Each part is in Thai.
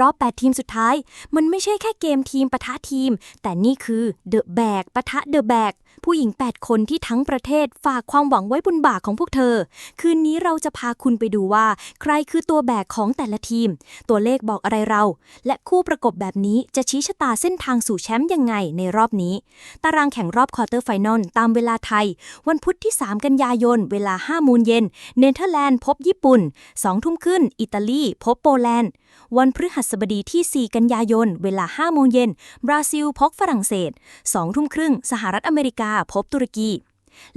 รอบ 8 ทีมสุดท้าย มันไม่ใช่แค่เกมทีมปะทะทีม แต่นี่คือเดอะแบกปะทะเดอะแบก ผู้หญิง 8 คนที่ทั้งประเทศฝากความหวังไว้บนบ่าของพวกเธอ คืนนี้เราจะพาคุณไปดูว่า ใครคือตัวแบกของแต่ละทีม ตัวเลขบอกอะไรเรา และคู่ประกบแบบนี้จะชี้ชะตาเส้นทางสู่แชมป์ยังไงในรอบนี้ ตารางแข่งรอบควอเตอร์ไฟนอลตามเวลาไทย วันพุธที่ 3 กันยายน เวลา5โมงเย็น เนเธอร์แลนด์พบญี่ปุ่น2ทุ่มขึ้นอิตาลีพบโปแลนด์ วันพฤหัสบดีที่ 4 กันยายน เวลา5โมงเย็น บราซิลพบฝรั่งเศส2ทุ่มครึ่งสหรัฐอเมริกาพบตุรกี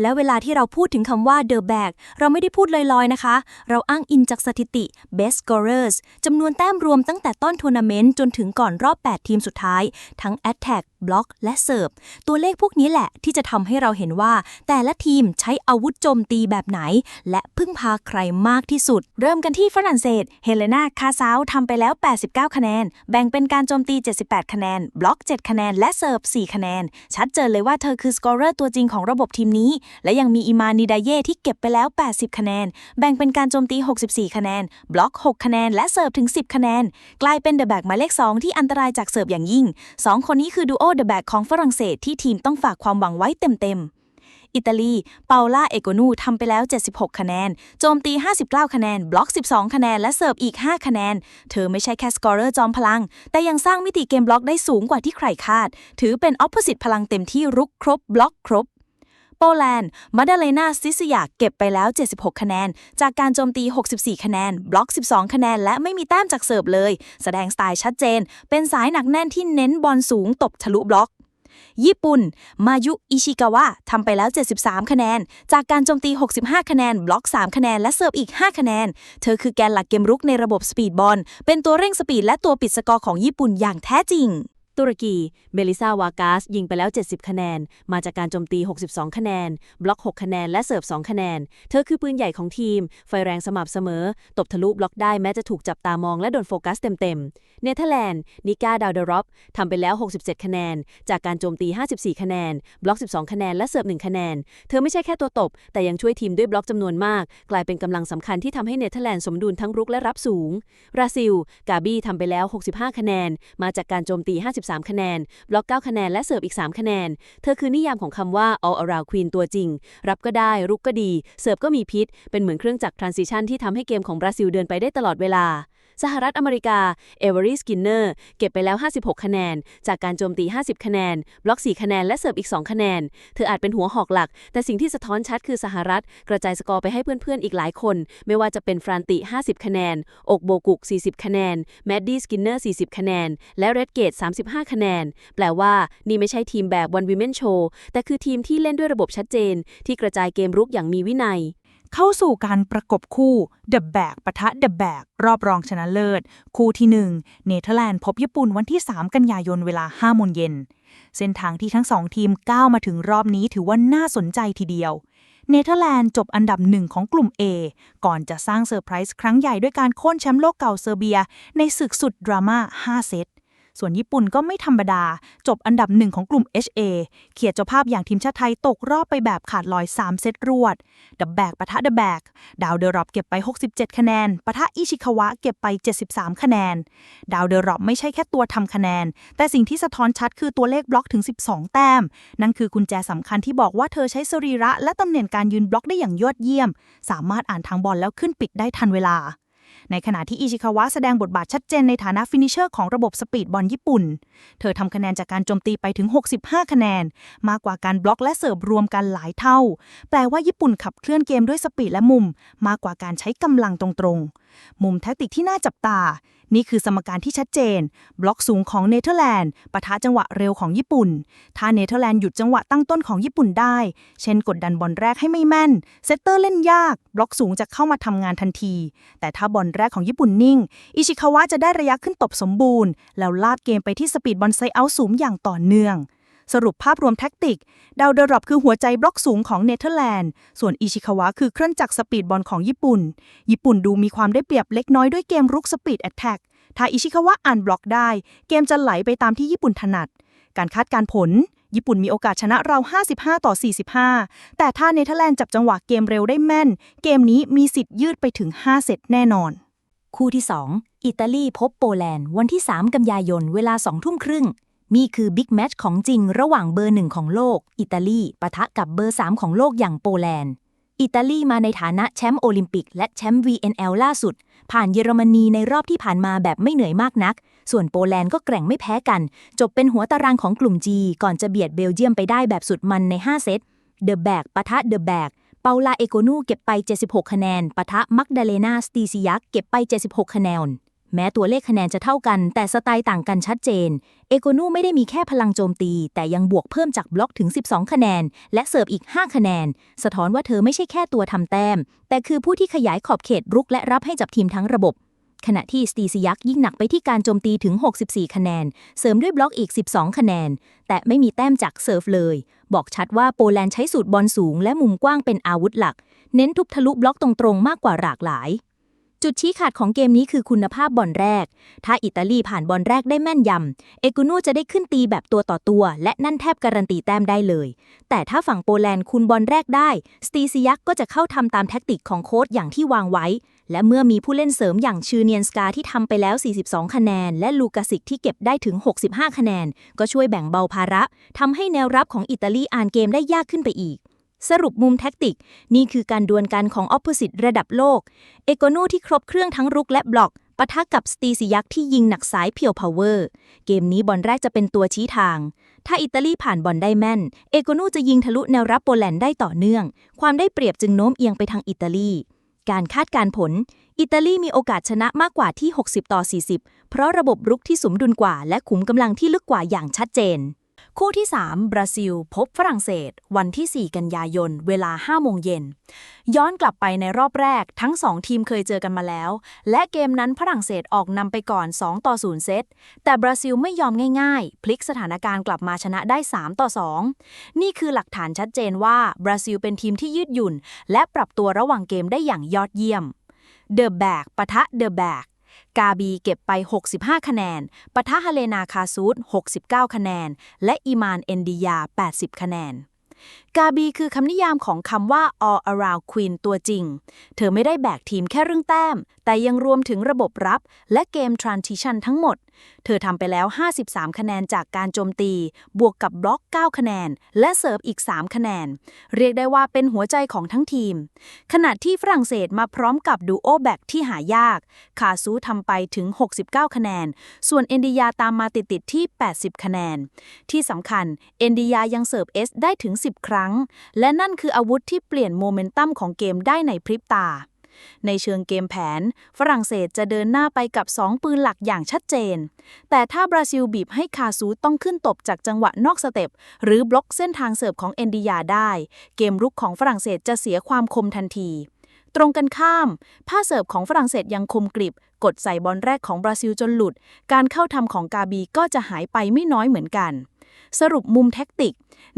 และเวลาที่เราพูดถึงคำว่า The Bag เราไม่ได้พูดลอยๆนะคะ เราอ้างอิงจากสถิติ Best Scorers จำนวนแต้มรวมตั้งแต่ต้นทัวร์นาเมนต์จนถึงก่อนรอบ 8 ทีมสุดท้าย ทั้ง Attack Block และ Serve ตัวเลขพวกนี้แหละที่จะทำให้เราเห็นว่า แต่ละทีมใช้อาวุธโจมตีแบบไหน และพึ่งพาใครมากที่สุด เริ่มกันที่ฝรั่งเศส เฮเลนาคาซาวทำไปแล้ว 89 คะแนน แบ่งเป็นการโจมตี 78 คะแนน บล็อก 7 คะแนน และเซิร์ฟ 4 คะแนน ชัดเจนเลยว่าเธอคือสกอร์เรอร์ตัวจริงของระบบทีมนี้และยังมีอิมานิดาเย่ที่เก็บไปแล้ว 80 คะแนน แบ่งเป็นการโจมตี 64 คะแนน บล็อก 6 คะแนน และเซิร์ฟถึง 10 คะแนน กลายเป็นเดอะแบกหมายเลข 2 ที่อันตรายจากเซิร์ฟอย่างยิ่ง 2 คนนี้คือดูโอเดอะแบกของฝรั่งเศสที่ทีมต้องฝากความหวังไว้เต็มๆอิตาลี เปาล่า เอโกนูทำไปแล้ว 76 คะแนน โจมตี 59 คะแนน บล็อก 12 คะแนน และเสิร์ฟอีก 5 คะแนน เธอไม่ใช่แค่สกอเรอร์จอมพลัง แต่ยังสร้างมิติเกมบล็อกได้สูงกว่าที่ใครคาด ถือเป็นออป o s สิตพลังเต็มที่รุกครบบล็อกครบ โปแลนด์มาดาเลนาซิสยาเก็บไปแล้ว 76 คะแนน จากการโจมตี 64 คะแนน บล็อก 12 คะแนน และไม่มีแต้มจากเสิร์ฟเลย แสดงสไตล์ชัดเจน เป็นสายหนักแน่นที่เน้นบอลสูงตบทะลุบล็อกญี่ปุ่น มายุ อิชิกาวะทำไปแล้ว 73 คะแนน จากการโจมตี 65 คะแนน บล็อก 3 คะแนน และเสิร์ฟอีก 5 คะแนน เธอคือแกนหลักเกมรุกในระบบสปีดบอล เป็นตัวเร่งสปีดและตัวปิดสกอร์ของญี่ปุ่นอย่างแท้จริง ตุรกี เมลิซาวากาส ยิงไปแล้ว 70 คะแนน มาจากการโจมตี 62 คะแนน บล็อก 6 คะแนน และเสิร์ฟ 2 คะแนน เธอคือปืนใหญ่ของทีม ไฟแรงสม่ำเสมอ ตบทะลุบล็อกได้แม้จะถูกจับตามองและโดนโฟกัสเต็มๆ เนเธอร์แลนด์ นิก้า ดาวเดรอปทำไปแล้ว 67 คะแนน จากการโจมตี 54 คะแนน บล็อก 12 คะแนน และเสิร์ฟ 1 คะแนน เธอไม่ใช่แค่ตัวตบ แต่ยังช่วยทีมด้วยบล็อกจำนวนมาก กลายเป็นกำลังสำคัญที่ทำให้เนเธอร์แลนด์สมดุลทั้งรุกและรับสูง บราซิล กาบี้ทำไปแล้ว 65 คะแนน มาจากการโจมตี 53คะแนน บล็อก 9 คะแนน และเสิร์ฟอีก 3 คะแนน เธอคือนิยามของคำว่า all around queen ตัวจริง รับก็ได้ รุกก็ดี เสิร์ฟก็มีพิษ เป็นเหมือนเครื่องจักร transition ที่ทำให้เกมของบราซิลเดินไปได้ตลอดเวลา สหรัฐอเมริกา เอเวอรี่สกินเนอร์เก็บไปแล้ว 56 คะแนน จากการโจมตี 50 คะแนน บล็อก 4 คะแนน และเสิร์ฟอีก 2 คะแนน เธออาจเป็นหัวหอกหลัก แต่สิ่งที่สะท้อนชัดคือสหรัฐ กระจายสกอร์ไปให้เพื่อนๆ อีกหลายคน ไม่ว่าจะเป็นฟรานติ 50 คะแนน อกโบกุก 40 คะแนน แมดดี้สกินเนอร์ 40 คะแนน และเรดเกต 35 คะแนน แปลว่านี่ไม่ใช่ทีมแบบวันวิเมนโชว์แต่คือทีมที่เล่นด้วยระบบชัดเจน ที่กระจายเกมรุกอย่างมีวินัย เข้าสู่การประกบคู่ The Bag ปะทะ The Bag รอบรองชนะเลิศ คู่ที่ 1 เนเธอร์แลนด์พบญี่ปุ่นวันที่ 3 กันยายนเวลา5โมงเย็น เส้นทางที่ทั้งสองทีมก้าวมาถึงรอบนี้ถือว่าน่าสนใจทีเดียว เนเธอร์แลนด์จบอันดับหนึ่งของกลุ่ม A ก่อนจะสร้างเซอร์ไพรส์ครั้งใหญ่ด้วยการโค่นแชมป์โลกเก่าเซอร์เบีย ในศึกสุดดราม่า5เซต ส่วนญี่ปุ่นก็ไม่ธรรมดา จบอันดับหนึ่งของกลุ่ม HA เขียดเจ้าภาพอย่างทีมชาติไทยตกรอบไปแบบขาดลอย 3 เซตรวด ดับแบกปะทะดับแบก ดาวเดอรอปเก็บไป 67 คะแนนปะทะอิชิคาวะเก็บไป 73 คะแนน ดาวเดอรอปไม่ใช่แค่ตัวทำคะแนน แต่สิ่งที่สะท้อนชัดคือตัวเลขบล็อกถึง 12 แต้ม นั่นคือกุญแจสำคัญที่บอกว่าเธอใช้สรีระและตำแหน่งการยืนบล็อกได้อย่างยอดเยี่ยม สามารถอ่านทางบอลแล้วขึ้นปิดได้ทันเวลา ในขณะที่อิชิคาวะแสดงบทบาทชัดเจนในฐานะฟินิชเชอร์ของระบบสปีดบอลญี่ปุ่น เธอทำคะแนนจากการโจมตีไปถึง 65 คะแนน มากกว่าการบล็อกและเสิร์ฟรวมกันหลายเท่า แปลว่าญี่ปุ่นขับเคลื่อนเกมด้วยสปีดและมุม มากกว่าการใช้กำลังตรงๆมุมแทคติกที่น่าจับตา นี่คือสมการที่ชัดเจน บล็อกสูงของเนเธอร์แลนด์ปะทะจังหวะเร็วของญี่ปุ่น ถ้าเนเธอร์แลนด์หยุดจังหวะตั้งต้นของญี่ปุ่นได้ เช่นกดดันบอลแรกให้ไม่แม่น เซตเตอร์เล่นยาก บล็อกสูงจะเข้ามาทำงานทันที แต่ถ้าบอลแรกของญี่ปุ่นนิ่ง อิชิคาวะจะได้ระยะขึ้นตบสมบูรณ์ แล้วลากเกมไปที่สปีดบอลไซเอาสูงอย่างต่อเนื่อง สรุปภาพรวมแท็กติก ดาวเดอรอปคือหัวใจบล็อกสูงของเนเธอร์แลนด์ ส่วนอิชิคาวะคือเครื่องจักรสปีดบอลของญี่ปุ่น ญี่ปุ่นดูมีความได้เปรียบเล็กน้อยด้วยเกมรุกสปีดแอตแทกถ้าอิชิคาวะอ่านบล็อกได้ เกมจะไหลไปตามที่ญี่ปุ่นถนัด การคาดการผล ญี่ปุ่นมีโอกาสชนะเรา 55 ต่อ 45 แต่ถ้าเนเธอร์แลนด์จับจังหวะเกมเร็วได้แม่น เกมนี้มีสิทธิ์ยืดไปถึง 5 เซตแน่นอน คู่ที่ 2 อิตาลีพบโปแลนด์ วันที่ 3 กันยายน เวลา2ทุ่มครึ่ง นี่คือบิ๊กแมตช์ของจริงระหว่างเบอร์หนึ่งของโลก อิตาลีปะทะกับเบอร์ 3 ของโลกอย่างโปแลนด์ อิตาลีมาในฐานะแชมป์โอลิมปิก และแชมป์ VNL ล่าสุด ผ่านเยอรมนีในรอบที่ผ่านมาแบบไม่เหนื่อยมากนัก ส่วนโปแลนด์ก็แกร่งไม่แพ้กัน จบเป็นหัวตารางของกลุ่ม G ก่อนจะเบียดเบลเยียมไปได้แบบสุดมันใน 5 เซตเดอะแบกปะทะเดอะแบกเปาลาเอโกนูเก็บไป 76 คะแนนปะทะมักดาเลนาสตีซิยักเก็บไป 76 คะแนน แม้ตัวเลขคะแนนจะเท่ากัน แต่สไตล์ต่างกันชัดเจน เอโกนูไม่ได้มีแค่พลังโจมตี แต่ยังบวกเพิ่มจากบล็อกถึง 12 คะแนน และเสิร์ฟอีก 5 คะแนน สะท้อนว่าเธอไม่ใช่แค่ตัวทำแต้ม แต่คือผู้ที่ขยายขอบเขตรุกและรับให้จับทีมทั้งระบบ ขณะที่สตีซิยักยิ่งหนักไปที่การโจมตีถึง 64 คะแนน เสริมด้วยบล็อกอีก 12 คะแนน แต่ไม่มีแต้มจากเซิร์ฟเลย บอกชัดว่าโปแลนด์ใช้สูตรบอลสูง และมุมกว้างเป็นอาวุธหลัก เน้นทุบทะลุบล็อกตรงๆมากกว่าหลากหลาย จุดชี้ขาดของเกมนี้คือคุณภาพบอลแรก ถ้าอิตาลีผ่านบอลแรกได้แม่นยำ เอกุโนจะได้ขึ้นตีแบบตัวต่อตัว และนั่นแทบการันตีแต้มได้เลย แต่ถ้าฝั่งโปแลนด์คุณบอลแรกได้ สตีซิยักก็จะเข้าทำตามแท็กติกของโค้ชอย่างที่วางไว้ และเมื่อมีผู้เล่นเสริมอย่างชื่อเนียนสกาที่ทำไปแล้ว 42 คะแนน และลูกาสิกที่เก็บได้ถึง 65 คะแนน ก็ช่วยแบ่งเบาภาระทำให้แนวรับของอิตาลีอ่านเกมได้ยากขึ้นไปอีก สรุปมุมแท็กติก นี่คือการดวลกันของออป o s สิตระดับโลก เอโกโนที่ครบเครื่องทั้งรุกและบล็อกปะทะกับสตีซิยักที่ยิงหนักสายเพียวพาวเวอร์ เกมนี้บอลแรกจะเป็นตัวชี้ทาง ถ้าอิตาลีผ่านบอลได้แม่น เอโกโนจะยิงทะลุแนวรับโปแลนด์ได้ต่อเนื่อง ความได้เปรียบจึงโน้มเอียงไปทางอิตาลี การคาดการณ์ผล อิตาลีมีโอกาสชนะมากกว่าที่ 60 ต่อ 40 เพราะระบบรุกที่สมดุลกว่าและขุมกำลังที่ลึกกว่าอย่างชัดเจน คู่ที่ 3 บราซิล พบฝรั่งเศส วันที่ 4 กันยายน เวลา 5 โมงเย็น ย้อนกลับไปในรอบแรก ทั้ง 2 ทีมเคยเจอกันมาแล้ว และเกมนั้นฝรั่งเศสออกนำไปก่อน 2 ต่อ 0 เซต แต่บราซิลไม่ยอมง่ายๆ พลิกสถานการณ์กลับมาชนะได้ 3 ต่อ 2 นี่คือหลักฐานชัดเจนว่าบราซิลเป็นทีมที่ยืดหยุ่น และปรับตัวระหว่างเกมได้อย่างยอดเยี่ยมเดอะแบกปะทะเดอะแบก กาบีเก็บไป 65 คะแนน ปะทะฮาเลนาคาซูด69 คะแนน และอิมานเอนดิยา 80 คะแนน กาบีคือคำนิยามของคำว่า all around queen ตัวจริง เธอไม่ได้แบกทีมแค่เรื่องแต้ม แต่ยังรวมถึงระบบรับ และเกม transition ทั้งหมด เธอทำไปแล้ว 53 คะแนนจากการโจมตี บวกกับบล็อก 9 คะแนน และเสิร์ฟอีก 3 คะแนน เรียกได้ว่าเป็นหัวใจของทั้งทีม ขณะที่ฝรั่งเศสมาพร้อมกับดูโอแบกที่หายาก คาซูทำไปถึง 69 คะแนน ส่วนเอนดิยาตามมาติดๆที่ 80 คะแนน ที่สำคัญเอนดิยายังเสิร์ฟเอสได้ถึง 10 ครั้ง และนั่นคืออาวุธที่เปลี่ยนโมเมนตัมของเกมได้ในพริบตา ในเชิงเกมแผน ฝรั่งเศสจะเดินหน้าไปกับ 2 ปืนหลักอย่างชัดเจน แต่ถ้าบราซิลบีบให้คาซูต้องขึ้นตบจากจังหวะนอกสเต็ป หรือบล็อกเส้นทางเสิร์ฟของเอนดิยาได้ เกมรุกของฝรั่งเศสจะเสียความคมทันที ตรงกันข้าม ผ้าเสิร์ฟของฝรั่งเศสยังคมกริบ กดใส่บอลแรกของบราซิลจนหลุด การเข้าทำของกาบีก็จะหายไปไม่น้อยเหมือนกันสรุปมุมแท็กติก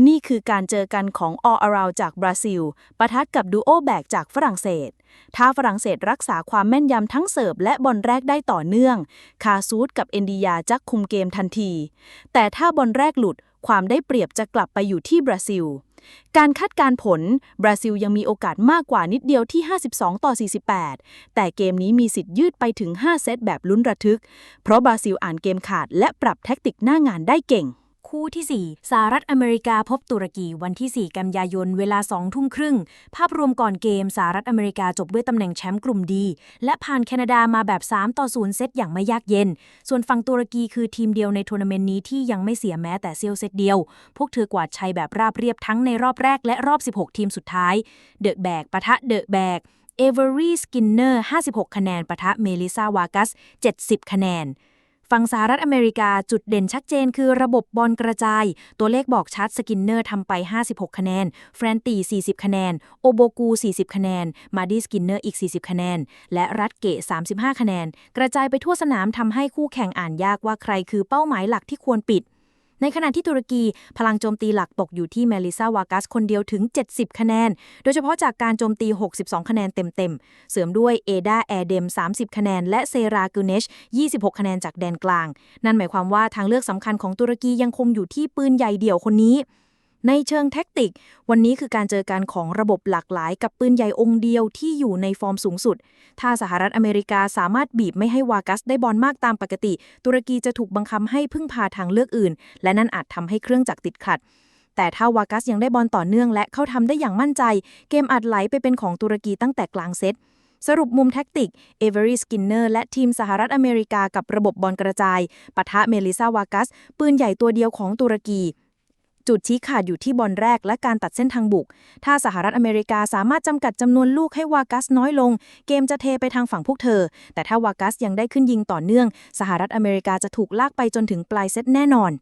นี่คือการเจอกันของ all around จากบราซิลปะทะกับดูโอแบกจากฝรั่งเศส ถ้าฝรั่งเศสรักษาความแม่นยำทั้งเสิร์ฟและบอลแรกได้ต่อเนื่อง คาซูดกับเอนดิยาจะคุมเกมทันที แต่ถ้าบอลแรกหลุดความได้เปรียบจะกลับไปอยู่ที่บราซิล การคาดการผล บราซิลยังมีโอกาสมากกว่านิดเดียวที่ 52 ต่อ 48 แต่เกมนี้มีสิทธิ์ยืดไปถึง 5 เซตแบบลุ้นระทึก เพราะบราซิลอ่านเกมขาดและปรับแท็กติกหน้างานได้เก่ง คู่ที่ 4สหรัฐอเมริกาพบตุรกีวันที่ 4 กันยายน เวลา 2 ทุ่มครึ่ง ภาพรวมก่อนเกมสหรัฐอเมริกาจบด้วยตำแหน่งแชมป์กลุ่มดี และผ่านแคนาดามาแบบ 3 ต่อ 0 เซตอย่างไม่ยากเย็น ส่วนฝั่งตุรกีคือทีมเดียวในทัวร์นาเมนต์นี้ที่ยังไม่เสียแม้แต่เซียวเซตเดียว พวกเธอกวาดชัยแบบราบเรียบทั้งในรอบแรกและรอบ 16 ทีมสุดท้าย เดอะแบกปะทะเดอะแบกเอเวอรี่สกินเนอร์ 56 คะแนนปะทะเมลิซาวากัส 70 คะแนน ฝั่งสหรัฐอเมริกาจุดเด่นชัดเจนคือระบบบอลกระจาย ตัวเลขบอกชัดสกินเนอร์ทำไป 56 คะแนน แฟรนตี 40 คะแนน โอโบกู 40 คะแนน มาดีสกินเนอร์อีก 40 คะแนน และรัดเกะ 35 คะแนน กระจายไปทั่วสนามทำให้คู่แข่งอ่านยากว่าใครคือเป้าหมายหลักที่ควรปิด ในขณะที่ตุรกีพลังโจมตีหลักตกอยู่ที่เมลิซาวากัสคนเดียวถึง 70 คะแนน โดยเฉพาะจากการโจมตี 62 คะแนนเต็มๆ เสริมด้วยเอดาแอร์เดม 30 คะแนน และเซรากูเนช 26 คะแนนจากแดนกลาง นั่นหมายความว่าทางเลือกสำคัญของตุรกียังคงอยู่ที่ปืนใหญ่เดี่ยวคนนี้ ในเชิงแท็กติก วันนี้คือการเจอกันของระบบหลากหลาย กับปืนใหญ่องค์เดียวที่อยู่ในฟอร์มสูงสุด ถ้าสหรัฐอเมริกาสามารถบีบไม่ให้วากัสได้บอลมากตามปกติ ตุรกีจะถูกบังคับให้พึ่งพาทางเลือกอื่น และนั่นอาจทำให้เครื่องจักรติดขัด แต่ถ้าวากัสยังได้บอลต่อเนื่อง และเข้าทำได้อย่างมั่นใจ เกมอาจไหลไปเป็นของตุรกีตั้งแต่กลางเซตสรุปมุมแท็กติก เอเวอรีสกินเนอร์และทีมสหรัฐอเมริกากับระบบบอลกระจายปะทะเมลิซาวากัส ปืนใหญ่ตัวเดียวของตุรกี จุดชี้ขาดอยู่ที่บอลแรกและการตัดเส้นทางบุก ถ้าสหรัฐอเมริกาสามารถจำกัดจำนวนลูกให้วากัสน้อยลง เกมจะเทไปทางฝั่งพวกเธอ แต่ถ้าวากัสยังได้ขึ้นยิงต่อเนื่อง สหรัฐอเมริกาจะถูกลากไปจนถึงปลายเซตแน่นอน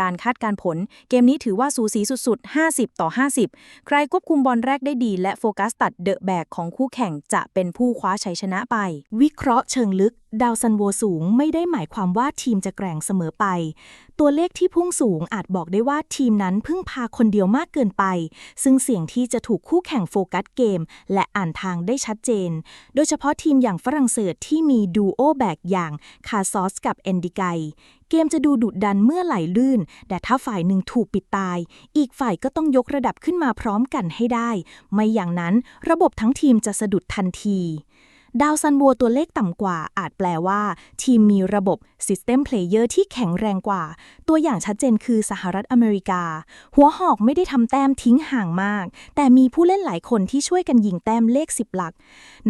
การคาดการผล เกมนี้ถือว่าสูสีสุดๆ 50 ต่อ 50 ใครควบคุมบอลแรกได้ดี และโฟกัสตัดเดอะแบกของคู่แข่งจะเป็นผู้คว้าชัยชนะไป วิเคราะห์เชิงลึก ดาวซันโวสูงไม่ได้หมายความว่าทีมจะแกร่งเสมอไป ตัวเลขที่พุ่งสูงอาจบอกได้ว่าทีมนั้นพึ่งพาคนเดียวมากเกินไป ซึ่งเสี่ยงที่จะถูกคู่แข่งโฟกัสเกม และอ่านทางได้ชัดเจน โดยเฉพาะทีมอย่างฝรั่งเศสที่มีดูโอแบกอย่างคาซอสกับเอนดิไกเกมจะดูดุดันเมื่อไหลลื่น แต่ถ้าฝ่ายหนึ่งถูกปิดตาย อีกฝ่ายก็ต้องยกระดับขึ้นมาพร้อมกันให้ได้ ไม่อย่างนั้นระบบทั้งทีมจะสะดุดทันที ดาวซันบัวตัวเลขต่ำกว่า อาจแปลว่า ทีมมีระบบ System Player ที่แข็งแรงกว่า ตัวอย่างชัดเจนคือสหรัฐอเมริกา หัวหอกไม่ได้ทำแต้มทิ้งห่างมาก แต่มีผู้เล่นหลายคนที่ช่วยกันยิงแต้มเลข 10 หลัก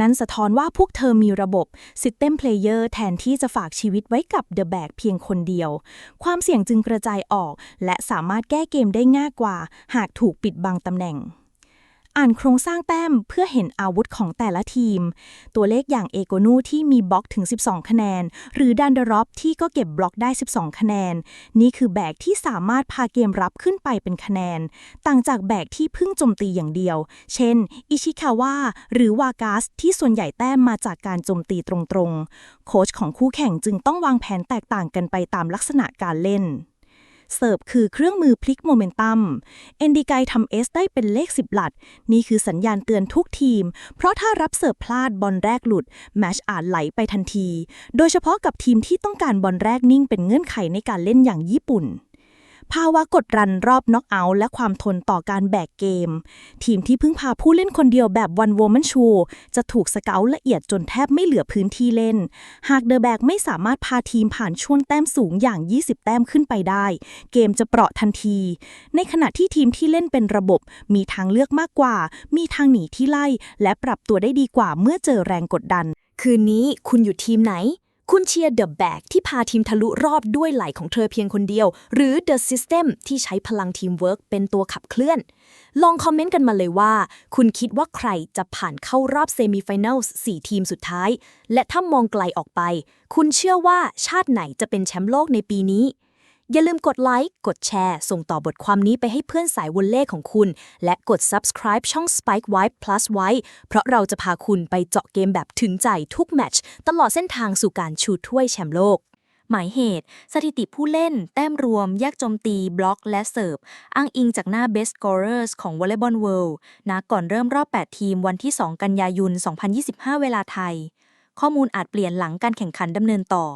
นั้นสะท้อนว่าพวกเธอมีระบบ System Player แทนที่จะฝากชีวิตไว้กับ The Bag เพียงคนเดียว ความเสี่ยงจึงกระจายออก และสามารถแก้เกมได้ง่ายกว่า หากถูกปิดบังตำแหน่ง อ่านโครงสร้างแต้มเพื่อเห็นอาวุธของแต่ละทีม ตัวเลขอย่างเอโกนูที่มีบล็อกถึง 12 คะแนน หรือดันเดรอปที่ก็เก็บบล็อกได้ 12 คะแนน นี่คือแบกที่สามารถพาเกมรับขึ้นไปเป็นคะแนน ต่างจากแบกที่พึ่งโจมตีอย่างเดียว เช่น อิชิคาวะหรือวากาสที่ส่วนใหญ่แต้มมาจากการโจมตีตรงๆ โค้ชของคู่แข่งจึงต้องวางแผนแตกต่างกันไปตามลักษณะการเล่น เสิร์ฟคือเครื่องมือพลิกโมเมนตัมเอนดิไกทำเอสได้เป็นเลข 10 หลัด นี่คือสัญญาณเตือนทุกทีม เพราะถ้ารับเสิร์ฟพลาดบอลแรกหลุด แมชอาจไหลไปทันที โดยเฉพาะกับทีมที่ต้องการบอลแรกนิ่งเป็นเงื่อนไขในการเล่นอย่างญี่ปุ่น ภาวะกดรันรอบน็อกเอาท์และความทนต่อการแบกเกม ทีมที่พึ่งพาผู้เล่นคนเดียวแบบวันโวมันชู จะถูกสเกาละเอียดจนแทบไม่เหลือพื้นที่เล่น หากเดอะแบกไม่สามารถพาทีมผ่านช่วงแต้มสูงอย่าง 20 แต้มขึ้นไปได้ เกมจะเปราะทันที ในขณะที่ทีมที่เล่นเป็นระบบ มีทางเลือกมากกว่า มีทางหนีที่ไล่ และปรับตัวได้ดีกว่าเมื่อเจอแรงกดดัน คืนนี้คุณอยู่ทีมไหน คุณเชียร์เดอะแบกที่พาทีมทะลุรอบด้วยไหลของเธอเพียงคนเดียว หรือ The System ที่ใช้พลังทีมเวิร์กเป็นตัวขับเคลื่อน ลองคอมเมนต์กันมาเลยว่า คุณคิดว่าใครจะผ่านเข้ารอบเซมิไฟแนลสี่ทีมสุดท้าย และถ้ามองไกลออกไป คุณเชื่อว่าชาติไหนจะเป็นแชมป์โลกในปีนี้ อย่าลืมกดไลค์ กดแชร์ ส่งต่อบทความนี้ไปให้เพื่อนสายวอลเล่ของคุณ และกด subscribe ช่อง Spike Wipe Plus ไว้ เพราะเราจะพาคุณไปเจาะเกมแบบถึงใจทุกแมตช์ตลอดเส้นทางสู่การชูถ้วยแชมป์โลก หมายเหตุ สถิติผู้เล่น แต้มรวม แยกโจมตี บล็อก และเสิร์ฟ อ้างอิงจากหน้า Best Scorers ของ Volleyball World นะก่อนเริ่มรอบ 8 ทีมวันที่ 2 กันยายน 2025 เวลาไทย ข้อมูลอาจเปลี่ยนหลังการแข่งขันดำเนินต่อ